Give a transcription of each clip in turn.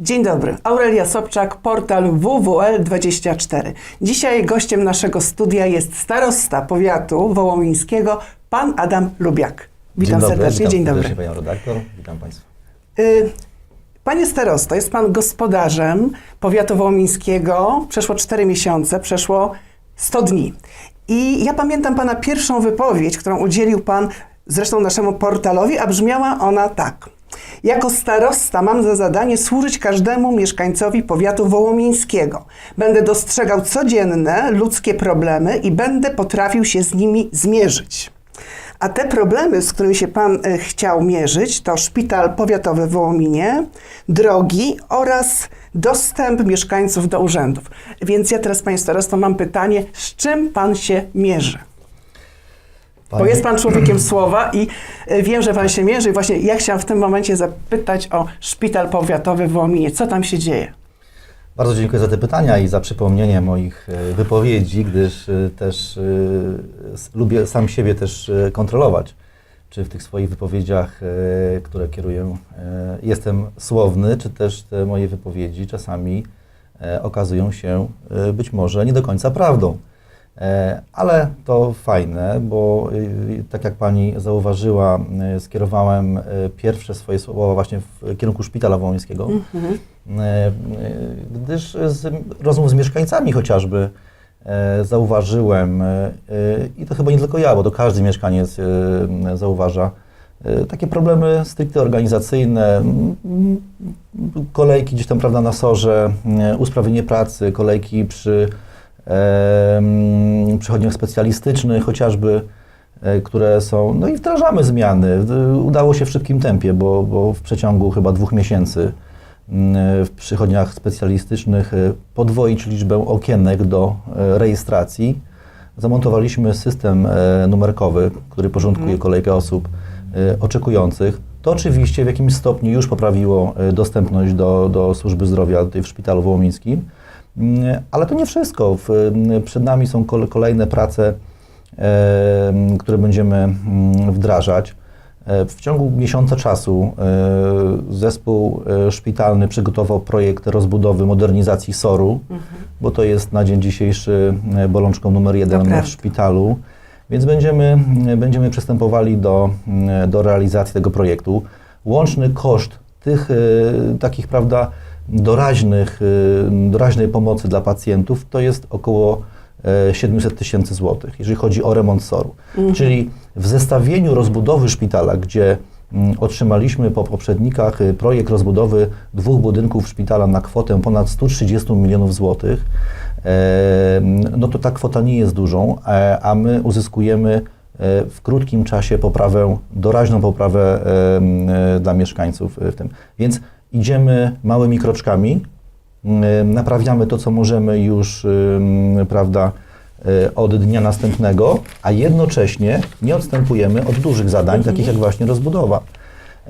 Dzień dobry. Aurelia Sobczak, portal WWL24. Dzisiaj gościem naszego studia jest starosta powiatu wołomińskiego, pan Adam Lubiak. Witam Dzień dobry, serdecznie. witam Dzień dobry. serdecznie Panią redaktor, witam Państwa. Y, Panie starosto, jest pan gospodarzem powiatu wołomińskiego. Przeszło 4 miesiące, przeszło 100 dni. I ja pamiętam pana pierwszą wypowiedź, którą udzielił pan zresztą naszemu portalowi, a brzmiała ona tak. Jako starosta mam za zadanie służyć każdemu mieszkańcowi powiatu wołomińskiego. Będę dostrzegał codzienne ludzkie problemy i będę potrafił się z nimi zmierzyć. A te problemy, z którymi się Pan e, chciał mierzyć, to szpital powiatowy w Wołominie, drogi oraz dostęp mieszkańców do urzędów. Więc ja teraz, Panie Starosto, mam pytanie, z czym Pan się mierzy? Bo jest Pan człowiekiem słowa i e, wiem, że Pan się mierzy. Właśnie ja chciałam w tym momencie zapytać o szpital powiatowy w Wołominie. Co tam się dzieje? Bardzo dziękuję za te pytania i za przypomnienie moich e, wypowiedzi, gdyż e, też lubię sam siebie też kontrolować, czy w tych swoich wypowiedziach, które kieruję, jestem słowny, czy też te moje wypowiedzi czasami okazują się być może nie do końca prawdą. E, Ale to fajne, bo y, tak jak Pani zauważyła, y, skierowałem y, pierwsze swoje słowa właśnie w kierunku szpitala wołońskiego, E, e, gdyż z rozmów z mieszkańcami chociażby e, zauważyłem, i to chyba nie tylko ja, bo to każdy mieszkaniec zauważa, takie problemy stricte organizacyjne, kolejki gdzieś tam prawda, na sorze, e, usprawnienie pracy, kolejki przy przychodniach specjalistycznych chociażby, e, które są, no i wdrażamy zmiany. Udało się w szybkim tempie, bo, bo w przeciągu chyba dwóch miesięcy m, w przychodniach specjalistycznych e, podwoić liczbę okienek do e, rejestracji. Zamontowaliśmy system numerkowy, który porządkuje kolejkę osób oczekujących. To oczywiście w jakimś stopniu już poprawiło dostępność do, do służby zdrowia tutaj w szpitalu wołomińskim, Mm, ale to nie wszystko. W, m, przed nami są kol- kolejne prace, które będziemy mm, wdrażać. E, W ciągu miesiąca czasu e, zespół e, szpitalny przygotował projekt rozbudowy, modernizacji SOR-u, bo to jest na dzień dzisiejszy bolączką numer jeden w szpitalu. Więc będziemy, będziemy przystępowali do, mm, do realizacji tego projektu. Łączny koszt tych takich, prawda, doraźnych, e, doraźnej pomocy dla pacjentów to jest około e, 700 tysięcy złotych, jeżeli chodzi o remont SOR-u. Czyli w zestawieniu rozbudowy szpitala, gdzie mm, otrzymaliśmy po poprzednikach y, projekt rozbudowy dwóch budynków szpitala na kwotę ponad 130 milionów złotych, e, no to ta kwota nie jest dużą, e, a my uzyskujemy e, w krótkim czasie poprawę, doraźną poprawę e, e, dla mieszkańców e, w tym. Więc idziemy małymi kroczkami, naprawiamy to, co możemy już, prawda, y, od dnia następnego, a jednocześnie nie odstępujemy od dużych zadań, takich jak właśnie rozbudowa.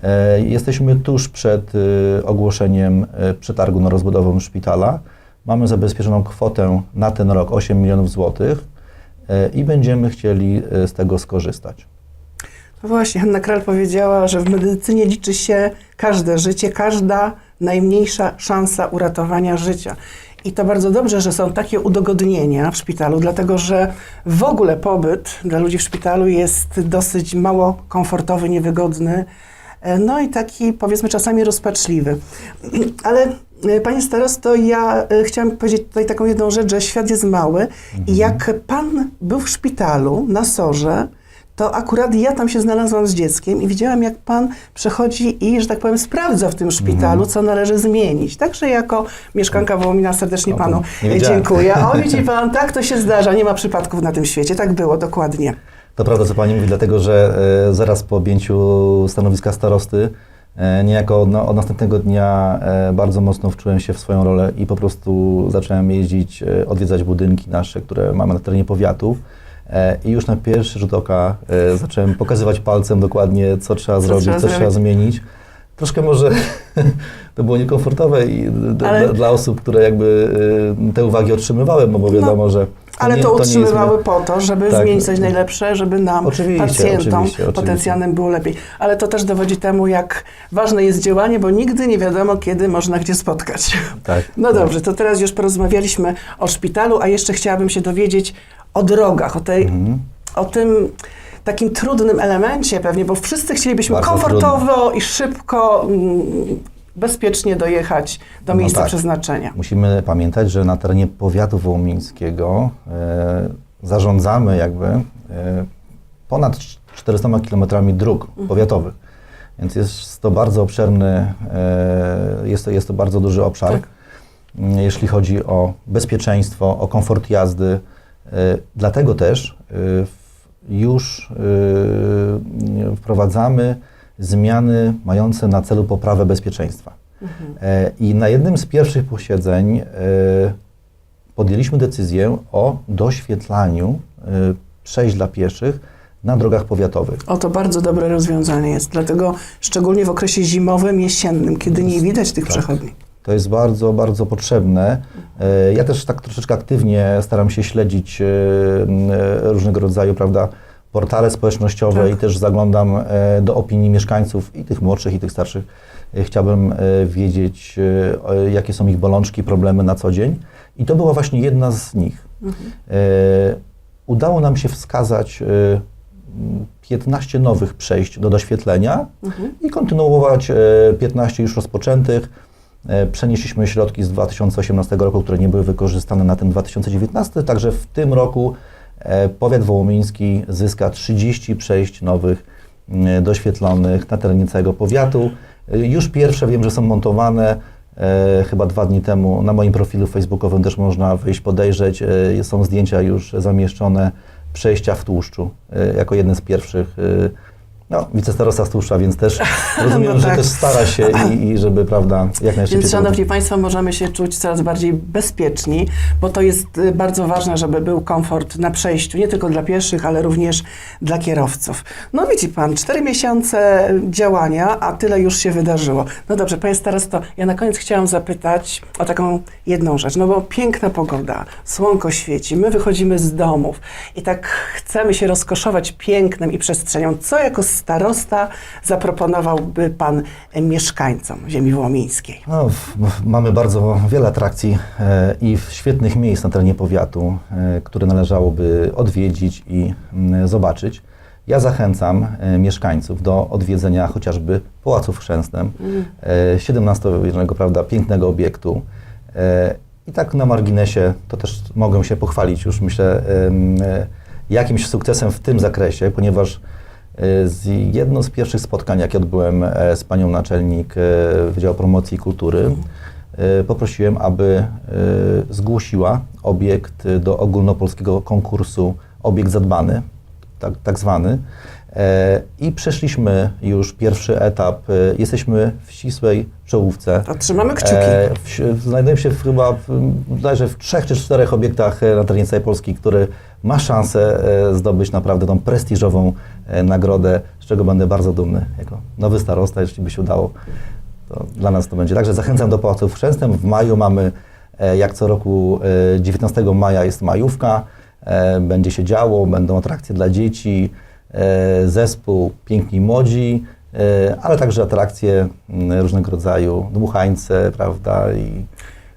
E, Jesteśmy tuż przed y, ogłoszeniem przetargu na rozbudowę szpitala. Mamy zabezpieczoną kwotę na ten rok 8 milionów złotych e, i będziemy chcieli z tego skorzystać. Właśnie, Hanna Kral powiedziała, że w medycynie liczy się każde życie, każda najmniejsza szansa uratowania życia. I to bardzo dobrze, że są takie udogodnienia w szpitalu, dlatego że w ogóle pobyt dla ludzi w szpitalu jest dosyć mało komfortowy, niewygodny, e, no i taki powiedzmy czasami rozpaczliwy. Ale e, Panie starosto, ja e, chciałam powiedzieć tutaj taką jedną rzecz, że świat jest mały i jak Pan był w szpitalu na Sorze, to akurat ja tam się znalazłam z dzieckiem i widziałam, jak pan przychodzi i, że tak powiem, sprawdza w tym szpitalu, co należy zmienić. Także jako mieszkanka Wołomina serdecznie panu dziękuję. O, widzi pan, tak to się zdarza, nie ma przypadków na tym świecie. Tak było, dokładnie. To prawda, co Pani mówi, dlatego że e, zaraz po objęciu stanowiska starosty, e, niejako od, na- od następnego dnia e, bardzo mocno wczułem się w swoją rolę i po prostu zacząłem jeździć, odwiedzać budynki nasze, które mamy na terenie powiatów. E, I już na pierwszy rzut oka e, zacząłem pokazywać palcem dokładnie, co trzeba zrobić, trzeba co trzeba zmienić. Troszkę może to było niekomfortowe i Ale- dla osób, które jakby e, te uwagi otrzymywały, bo wiadomo, że Ale nie- to jest utrzymywały my- po to, żeby Tak. zmienić coś najlepsze, żeby nam, Oczywiście, pacjentom, oczywiście, potencjalnym było lepiej. Ale to też dowodzi temu, jak ważne jest działanie, bo nigdy nie wiadomo, kiedy można gdzie spotkać. Tak. No dobrze, to teraz już porozmawialiśmy o szpitalu, a jeszcze chciałabym się dowiedzieć o drogach, o, tej, Mhm. o tym takim trudnym elemencie pewnie, bo wszyscy chcielibyśmy Bardzo komfortowo i szybko, mm, bezpiecznie dojechać do No miejsca tak. przeznaczenia. Musimy pamiętać, że na terenie powiatu wołomińskiego e, zarządzamy jakby e, ponad 400 km dróg Mhm. powiatowych. Więc jest to bardzo obszerny, e, jest to, jest to bardzo duży obszar, Tak. m, jeśli chodzi o bezpieczeństwo, o komfort jazdy. E, Dlatego też e, już e, wprowadzamy zmiany mające na celu poprawę bezpieczeństwa. E, I na jednym z pierwszych posiedzeń podjęliśmy decyzję o doświetlaniu przejść dla pieszych na drogach powiatowych. O, to bardzo dobre rozwiązanie jest, dlatego szczególnie w okresie zimowym, jesiennym, kiedy nie widać tych Tak. przechodni. To jest bardzo, bardzo potrzebne. E, Ja też tak troszeczkę aktywnie staram się śledzić e, e, różnego rodzaju, prawda, portale społecznościowe Tak. i też zaglądam do opinii mieszkańców i tych młodszych, i tych starszych. Chciałbym wiedzieć, jakie są ich bolączki, problemy na co dzień. I to była właśnie jedna z nich. Mhm. Udało nam się wskazać e, m, 15 nowych przejść do doświetlenia Mhm. i kontynuować e, 15 już rozpoczętych. E, Przenieśliśmy środki z 2018 roku, które nie były wykorzystane na ten 2019, także w tym roku e, powiat wołomiński zyska 30 przejść nowych m, doświetlonych na terenie całego powiatu. E, Już pierwsze wiem, że są montowane. E, chyba dwa dni temu na moim profilu facebookowym też można wyjść, podejrzeć. E, są zdjęcia już zamieszczone przejścia w tłuszczu e, jako jeden z pierwszych. No, wicestarosta z tłuszcza, więc też rozumiem, No że tak. też stara się i, i żeby, prawda, jak najszybciej... Więc, to Szanowni robić. Państwo, możemy się czuć coraz bardziej bezpieczni, bo to jest y, bardzo ważne, żeby był komfort na przejściu, nie tylko dla pieszych, ale również dla kierowców. No widzi Pan, cztery miesiące działania, a tyle już się wydarzyło. No dobrze, Panie Starosto, ja na koniec chciałam zapytać o taką jedną rzecz, no bo piękna pogoda, słonko świeci, my wychodzimy z domów i tak chcemy się rozkoszować pięknem i przestrzenią. Co jako starosta zaproponowałby Pan mieszkańcom ziemi wołomińskiej? No, mamy bardzo wiele atrakcji e, i świetnych miejsc na terenie powiatu, e, które należałoby odwiedzić i mm, zobaczyć. Ja zachęcam e, mieszkańców do odwiedzenia chociażby Pałacu w Chrzęsnem, e, 17-wieżowego, prawda, pięknego obiektu. E, I tak na marginesie to też mogę się pochwalić już, myślę, e, jakimś sukcesem w tym zakresie, ponieważ z jedno z pierwszych spotkań, jakie odbyłem e, z panią naczelnik e, Wydziału Promocji i Kultury, e, poprosiłem, aby zgłosiła obiekt do ogólnopolskiego konkursu Obiekt Zadbany, tak, tak zwany. E, I przeszliśmy już pierwszy etap. E, Jesteśmy w ścisłej czołówce. To trzymamy kciuki. E, w, znajdujemy się w, chyba w, w trzech czy czterech obiektach na terenie całej Polski, który ma szansę zdobyć naprawdę tą prestiżową nagrodę, z czego będę bardzo dumny jako nowy starosta, jeśli by się udało. To dla nas to będzie. Także zachęcam do Pałacu w Chrzęstem. W maju mamy, jak co roku, e, 19 maja jest majówka. Będzie się działo, będą atrakcje dla dzieci, zespół Piękni Młodzi, e, ale także atrakcje mm, różnego rodzaju, dmuchańce, prawda, i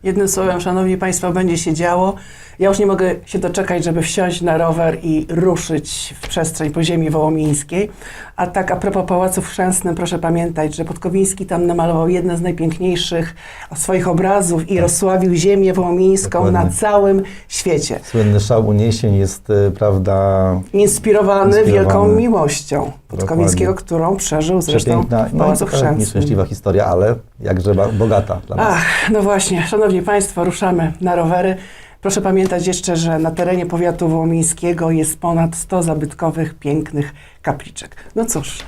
Jednym słowem, Szanowni Państwo, będzie się działo. Ja już nie mogę się doczekać, żeby wsiąść na rower i ruszyć w przestrzeń po ziemi wołomińskiej. A tak a propos Pałacu w Chrzęsnym, proszę pamiętać, że Podkowiński tam namalował jedne z najpiękniejszych swoich obrazów i rozsławił ziemię wołomińską Dokładnie. na całym świecie. słynny szał uniesień jest, e, prawda, Inspirowany, Inspirowany. wielką miłością Podkowińskiego, którą przeżył zresztą przepiękna, w no Pałacu trochę Chrzęsnym. nieszczęśliwa historia, ale jakże bogata dla nas. Ach, no właśnie, Szanowni Państwo, ruszamy na rowery. Proszę pamiętać jeszcze, że na terenie powiatu wołomińskiego jest ponad 100 zabytkowych, pięknych kapliczek. No cóż,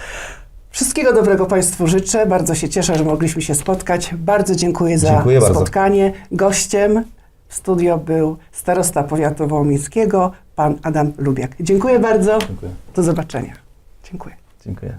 wszystkiego dobrego Państwu życzę. Bardzo się cieszę, że mogliśmy się spotkać. Bardzo dziękuję za Dziękuję bardzo. spotkanie. Gościem w studio był starosta powiatu wołomińskiego, pan Adam Lubiak. Dziękuję bardzo. Dziękuję. Do zobaczenia. Dziękuję. Dziękuję.